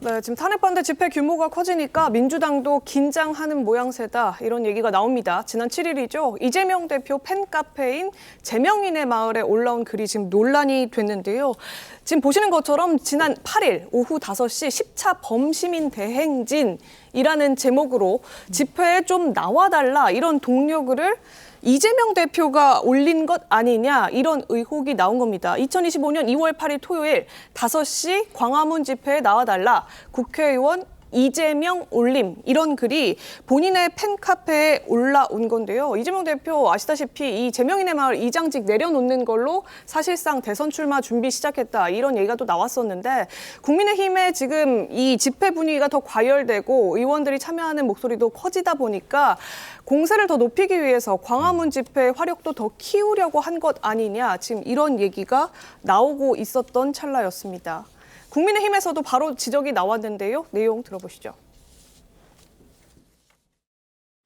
네, 지금 탄핵 반대 집회 규모가 커지니까 민주당도 긴장하는 모양새다 이런 얘기가 나옵니다. 지난 7일이죠. 이재명 대표 팬카페인 제명인의 마을에 올라온 글이 지금 논란이 됐는데요. 지금 보시는 것처럼 지난 8일 오후 5시 10차 범시민 대행진이라는 제목으로 집회에 좀 나와달라 이런 동료글을 이재명 대표가 올린 것 아니냐 이런 의혹이 나온 겁니다. 2025년 2월 8일 토요일 5시 광화문 집회에 나와달라 국회의원 이재명 올림 이런 글이 본인의 팬카페에 올라온 건데요. 이재명 대표 아시다시피 이 제명인의 마을 이장직 내려놓는 걸로 사실상 대선 출마 준비 시작했다 이런 얘기가 또 나왔었는데 국민의힘의 지금 이 집회 분위기가 더 과열되고 의원들이 참여하는 목소리도 커지다 보니까 공세를 더 높이기 위해서 광화문 집회 화력도 더 키우려고 한 것 아니냐 지금 이런 얘기가 나오고 있었던 찰나였습니다. 국민의힘에서도 바로 지적이 나왔는데요. 내용 들어보시죠.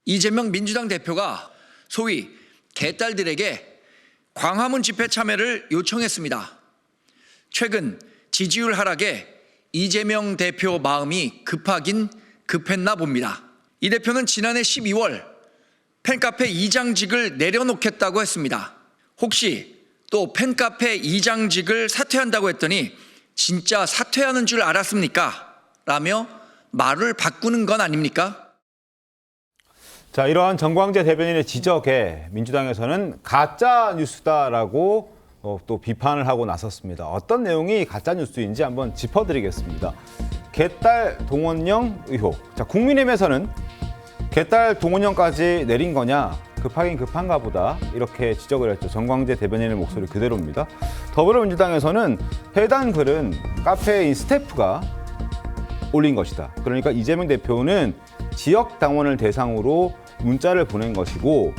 이재명 민주당 대표가 소위 개딸들에게 광화문 집회 참여를 요청했습니다. 최근 지지율 하락에 이재명 대표 마음이 급하긴 급했나 봅니다. 이 대표는 지난해 12월 팬카페 이장직을 내려놓겠다고 했습니다. 혹시 또 팬카페 이장직을 사퇴한다고 했더니 진짜 사퇴하는 줄 알았습니까? 라며 말을 바꾸는 건 아닙니까? 자, 이러한 정광재 대변인의 지적에 민주당에서는 가짜 뉴스다라고 어, 또 비판을 하고 나섰습니다. 어떤 내용이 가짜 뉴스인지 한번 짚어드리겠습니다. 개딸 동원령 의혹. 자, 국민의힘에서는 개딸 동원령까지 내린 거냐? 급하긴 급한가 보다 이렇게 지적을 했죠. 정광재 대변인의 목소리 그대로입니다. 더불어민주당에서는 해당 글은 카페인 스태프가 올린 것이다. 그러니까 이재명 대표는 지역 당원을 대상으로 문자를 보낸 것이고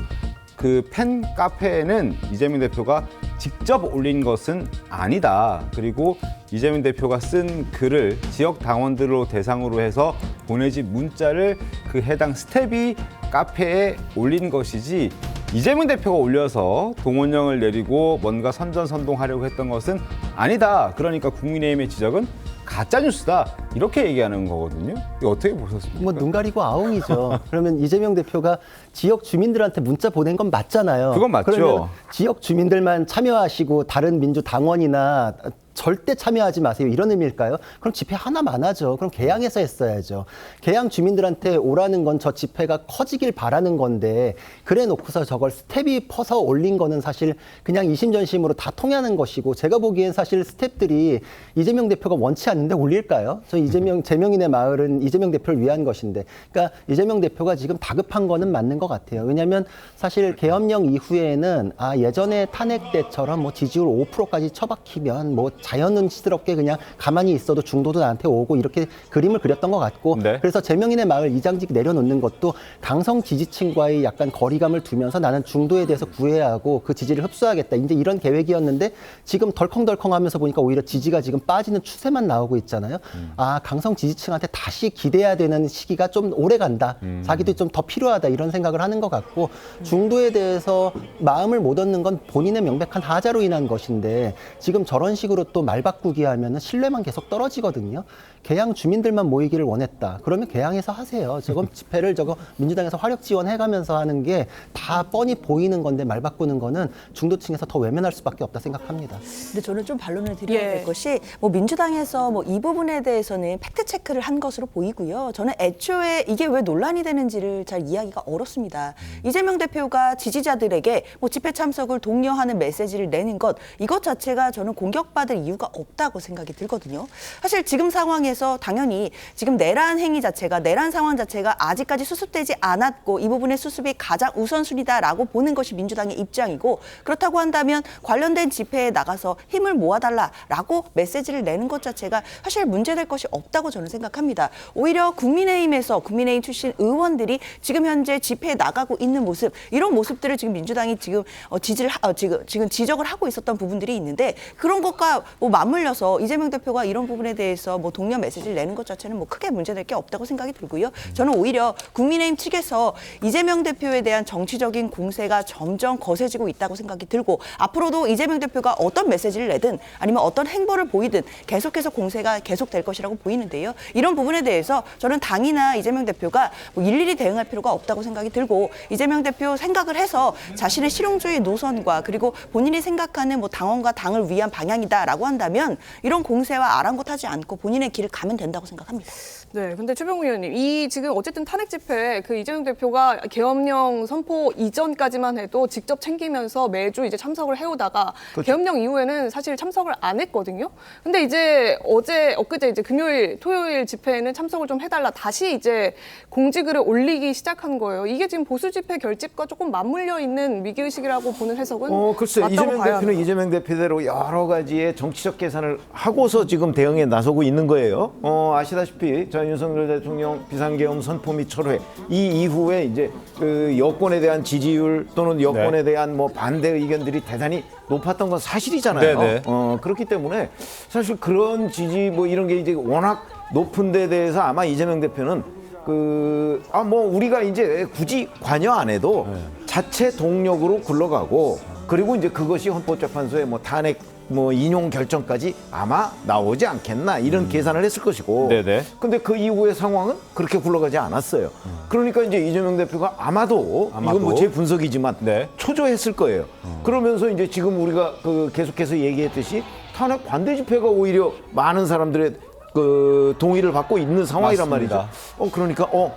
그 팬 카페에는 이재명 대표가 직접 올린 것은 아니다. 그리고 이재명 대표가 쓴 글을 지역 당원들로 대상으로 해서 보내진 문자를 그 해당 스텝이 카페에 올린 것이지 이재명 대표가 올려서 동원령을 내리고 뭔가 선전선동하려고 했던 것은 아니다. 그러니까 국민의힘의 지적은 가짜 뉴스다 이렇게 얘기하는 거거든요. 이거 어떻게 보셨습니까? 뭐 눈 가리고 아웅이죠. 그러면 이재명 대표가 지역 주민들한테 문자 보낸 건 맞잖아요. 그건 맞죠. 그러면 지역 주민들만 참여하시고 다른 민주 당원이나 절대 참여하지 마세요. 이런 의미일까요? 그럼 집회 하나만 하죠. 그럼 개항에서 했어야죠. 개항 주민들한테 오라는 건 저 집회가 커지길 바라는 건데 그래 놓고서 저걸 스텝이 퍼서 올린 거는 사실 그냥 이심전심으로 다 통하는 것이고 제가 보기엔 사실 스텝들이 이재명 대표가 원치 않는데 올릴까요? 저 이재명 제명인의 마을은 이재명 대표를 위한 것인데 그러니까 이재명 대표가 지금 다급한 거는 맞는 것 같아요. 왜냐하면 사실 계엄령 이후에는 아 예전에 탄핵 때처럼 뭐 지지율 5%까지 처박히면 뭐 자연스럽게 그냥 가만히 있어도 중도도 나한테 오고 이렇게 그림을 그렸던 것 같고 네. 그래서 제명인의 마을 이장직 내려놓는 것도 강성 지지층과의 약간 거리감을 두면서 나는 중도에 대해서 구애하고 그 지지를 흡수하겠다 이제 이런 계획이었는데 지금 덜컹덜컹하면서 보니까 오히려 지지가 지금 빠지는 추세만 나오고 있잖아요. 아 강성 지지층한테 다시 기대야 되는 시기가 좀 오래 간다. 자기도 좀 더 필요하다 이런 생각을 하는 것 같고 중도에 대해서 마음을 못 얻는 건 본인의 명백한 하자로 인한 것인데 지금 저런 식으로 또 말 바꾸기 하면은 신뢰만 계속 떨어지거든요. 개항 주민들만 모이기를 원했다. 그러면 개항에서 하세요. 저건 집회를 저거 민주당에서 화력 지원해가면서 하는 게 다 뻔히 보이는 건데 말 바꾸는 거는 중도층에서 더 외면할 수밖에 없다 생각합니다. 근데 저는 좀 반론을 드려야 예. 될 것이 뭐 민주당에서 뭐 이 부분에 대해서는 팩트 체크를 한 것으로 보이고요. 저는 애초에 이게 왜 논란이 되는지를 잘 이해하기가 어렵습니다. 이재명 대표가 지지자들에게 뭐 집회 참석을 독려하는 메시지를 내는 것 이것 자체가 저는 공격받을 이유가 없다고 생각이 들거든요. 사실 지금 상황에서 당연히 지금 내란 행위 자체가 내란 상황 자체가 아직까지 수습되지 않았고 이 부분의 수습이 가장 우선순위다라고 보는 것이 민주당의 입장이고 그렇다고 한다면 관련된 집회에 나가서 힘을 모아달라라고 메시지를 내는 것 자체가 사실 문제될 것이 없다고 저는 생각합니다. 오히려 국민의힘에서 국민의힘 출신 의원들이 지금 현재 집회에 나가고 있는 모습 이런 모습들을 지금 민주당이 지금 어, 지지를 하- 어, 지금 지적을 하고 있었던 부분들이 있는데 그런 것과 뭐 맞물려서 이재명 대표가 이런 부분에 대해서 뭐 동료 메시지를 내는 것 자체는 뭐 크게 문제될 게 없다고 생각이 들고요. 저는 오히려 국민의힘 측에서 이재명 대표에 대한 정치적인 공세가 점점 거세지고 있다고 생각이 들고 앞으로도 이재명 대표가 어떤 메시지를 내든 아니면 어떤 행보를 보이든 계속해서 공세가 계속될 것이라고 보이는데요. 이런 부분에 대해서 저는 당이나 이재명 대표가 뭐 일일이 대응할 필요가 없다고 생각이 들고 이재명 대표 생각을 해서 자신의 실용주의 노선과 그리고 본인이 생각하는 뭐 당원과 당을 위한 방향이다라고 한다면 이런 공세와 아랑곳하지 않고 본인의 길을 가면 된다고 생각합니다. 네, 근데 최병우 의원님, 이 지금 어쨌든 탄핵 집회 그 이재명 대표가 계엄령 선포 이전까지만 해도 직접 챙기면서 매주 이제 참석을 해오다가 계엄령 이후에는 사실 참석을 안 했거든요. 근데 이제 어제 엊그제 이제 금요일, 토요일 집회에는 참석을 좀 해달라 다시 이제 공지글을 올리기 시작한 거예요. 이게 지금 보수 집회 결집과 조금 맞물려 있는 위기 의식이라고 보는 해석은 어, 글쎄 맞다고 이재명 봐야 대표는? 이재명 대표대로 여러 가지의 정치적 계산을 하고서 지금 대응에 나서고 있는 거예요. 어, 아시다시피 저 윤석열 대통령 비상계엄 선포 및 철회 이 이후에 이제 그 여권에 대한 지지율 또는 여권에 네. 대한 뭐 반대 의견들이 대단히 높았던 건 사실이잖아요. 네, 네. 어, 그렇기 때문에 사실 그런 지지 뭐 이런 게 이제 워낙 높은 데 대해서 아마 이재명 대표는 그, 아, 뭐, 우리가 이제 굳이 관여 안 해도 자체 동력으로 굴러가고 그리고 이제 그것이 헌법재판소의 뭐 탄핵 뭐 인용 결정까지 아마 나오지 않겠나 이런 계산을 했을 것이고. 네네. 근데 그 이후의 상황은 그렇게 굴러가지 않았어요. 그러니까 이제 이재명 대표가 아마도, 아마도. 이건 뭐 제 분석이지만 네. 초조했을 거예요. 그러면서 이제 지금 우리가 그 계속해서 얘기했듯이 탄핵 반대 집회가 오히려 많은 사람들의 그 동의를 받고 있는 상황이란 맞습니다. 말이죠. 어 그러니까 어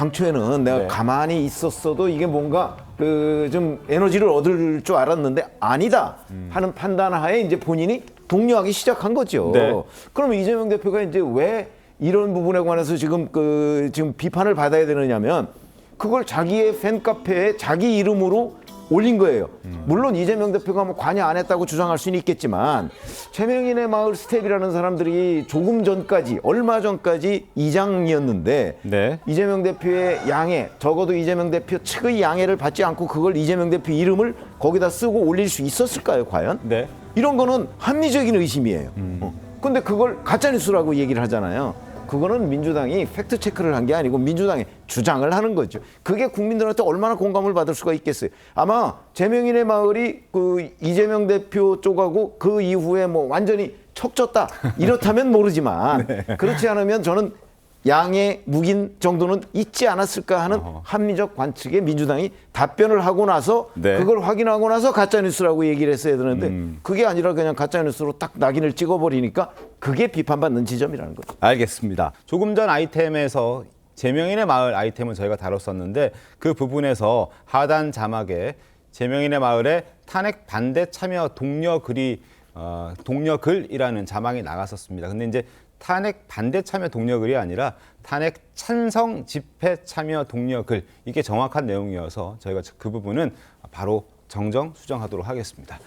당초에는 내가 네. 가만히 있었어도 이게 뭔가 그 좀 에너지를 얻을 줄 알았는데 아니다 하는 판단하에 이제 본인이 독려하기 시작한 거죠. 네. 그러면 이재명 대표가 이제 왜 이런 부분에 관해서 지금 그 지금 비판을 받아야 되느냐면 그걸 자기의 팬카페에 자기 이름으로 올린 거예요. 물론 이재명 대표가 뭐 관여 안 했다고 주장할 수는 있겠지만 최명인의 마을 스텝이라는 사람들이 조금 전까지 얼마 전까지 이장이었는데 네. 이재명 대표의 양해 적어도 이재명 대표 측의 양해를 받지 않고 그걸 이재명 대표 이름을 거기다 쓰고 올릴 수 있었을까요 과연? 네. 이런 거는 합리적인 의심이에요. 어. 근데 그걸 가짜뉴스라고 얘기를 하잖아요. 그거는 민주당이 팩트 체크를 한 게 아니고 민주당이 주장을 하는 거죠. 그게 국민들한테 얼마나 공감을 받을 수가 있겠어요. 아마 재명인의 마을이 그 이재명 대표 쪽하고 그 이후에 뭐 완전히 척졌다 이렇다면 모르지만 그렇지 않으면 저는 양의 묵인 정도는 있지 않았을까 하는 합리적 관측에 민주당이 답변을 하고 나서 네. 그걸 확인하고 나서 가짜 뉴스라고 얘기를 했어야 되는데 그게 아니라 그냥 가짜 뉴스로 딱 낙인을 찍어버리니까 그게 비판받는 지점이라는 거죠. 알겠습니다. 조금 전 아이템에서 제명인의 마을 아이템은 저희가 다뤘었는데 그 부분에서 하단 자막에 제명인의 마을에 탄핵 반대 참여 독려 글이 어, 독려 글이라는 자막이 나갔었습니다. 근데 이제 탄핵 반대 참여 글이 아니라 탄핵 찬성 집회 참여 글 이게 정확한 내용이어서 저희가 그 부분은 바로 정정 수정하도록 하겠습니다.